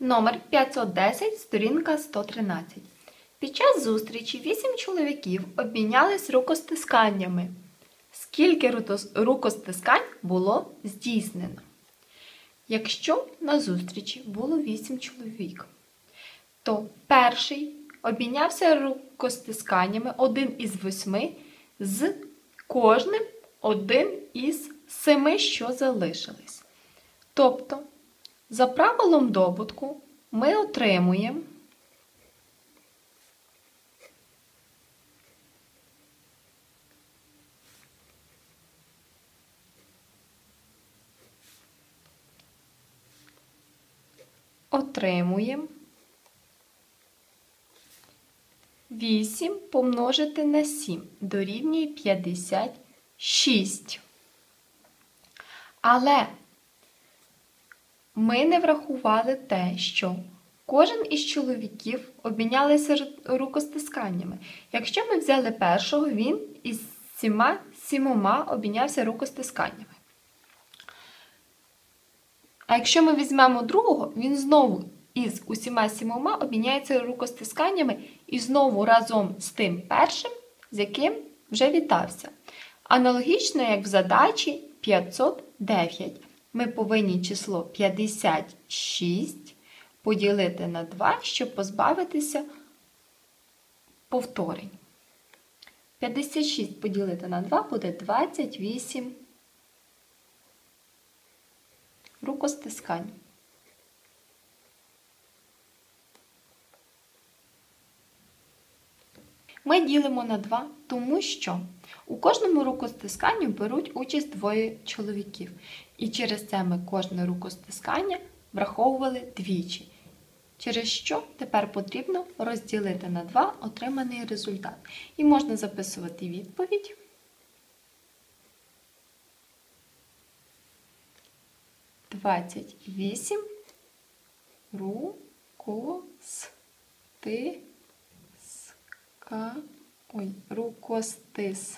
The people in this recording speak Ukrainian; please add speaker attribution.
Speaker 1: Номер 510, сторінка 113. Під час зустрічі вісім чоловіків обмінялись рукостисканнями. Скільки рукостискань було здійснено? Якщо на зустрічі було вісім чоловік, то перший обмінявся рукостисканнями один із восьми з кожним один із семи, що залишились. Тобто, за правилом добутку ми отримуємо отримуємо 8 помножити на 7 дорівнює 56. Але ми не врахували те, що кожен із чоловіків обмінялися рукостисканнями. Якщо ми взяли першого, він із сіма, сімома обмінявся рукостисканнями. А якщо ми візьмемо другого, він знову із усіма сімома обміняється рукостисканнями і знову разом з тим першим, з яким вже вітався. Аналогічно, як в задачі 509. Ми повинні число 56 поділити на 2, щоб позбавитися повторень. 56 поділити на 2 буде 28 рукостискань. Ми ділимо на 2, тому що у кожному рукостисканні беруть участь двоє чоловіків. І через це ми кожне рукостискання враховували двічі. Через що тепер потрібно розділити на 2 отриманий результат. І можна записувати відповідь. Двадцять вісім рукостиска. Ой, рукостискання.